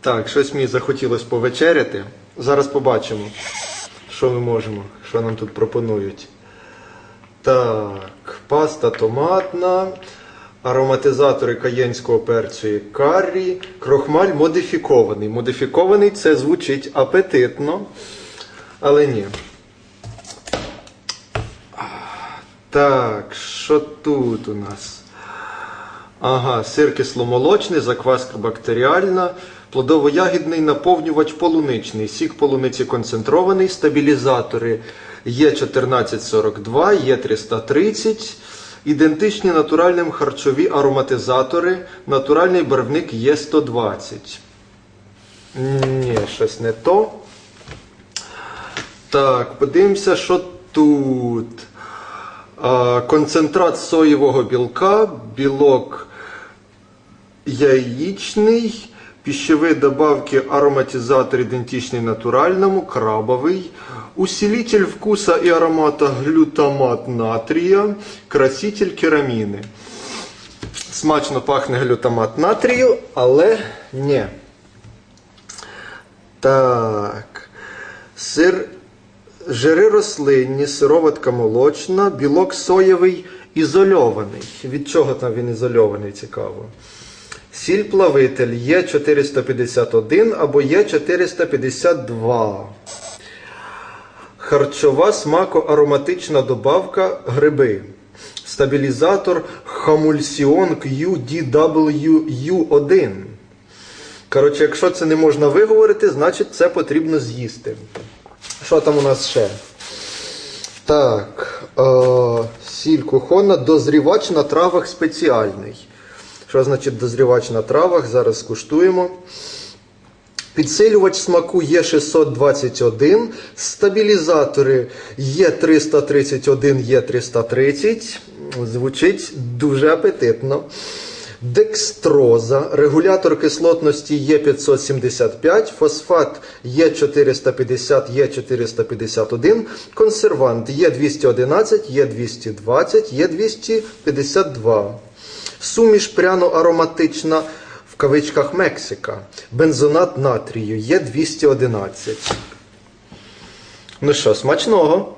Так, щось мені захотілося повечеряти. Зараз побачимо, що ми можемо, що нам тут пропонують. Так, паста томатна, ароматизатори каєнського перцю і каррі, крохмаль модифікований. Модифікований це звучить апетитно, але ні. Так, що тут у нас? Ага, сир кисломолочний, закваска бактеріальна, плодово-ягідний наповнювач полуничний, сік полуниці концентрований, стабілізатори Є1442, Є330, ідентичні натуральним харчові ароматизатори, натуральний барвник Є120. Ні, щось не то. Так, подивимося, що тут. Концентрат соєвого білка, білок яєчний, пищеві добавки ароматизатор ідентичний натуральному, крабовий, усилитель вкуса и аромата глютамат натрия, краситель кераміни. Смачно пахне глютамат натрію, але ні. Так. Сир, жири рослинні, сироватка молочна, білок соєвий ізольований. Від чого там він ізольований, цікаво. Сіль плавитель є 451 або є 452. Харчова смако-ароматична добавка гриби. Стабілізатор Хамульсіон QDWU1. Коротше, якщо це не можна виговорити, значить це потрібно з'їсти. Що там у нас ще? Так. Е, сіль кухонна, дозрівач на травах спеціальний. Що значить дозрівач на травах? Зараз скуштуємо. Підсилювач смаку Є621, стабілізатори Є331, Є330. Звучить дуже апетитно. Декстроза, регулятор кислотності Є575, фосфат Є450, Є451, консервант Є211, Є220, Є252. Суміш пряно-ароматична в кавичках Мексика. Бензонат натрію Є211. Ну що, смачного?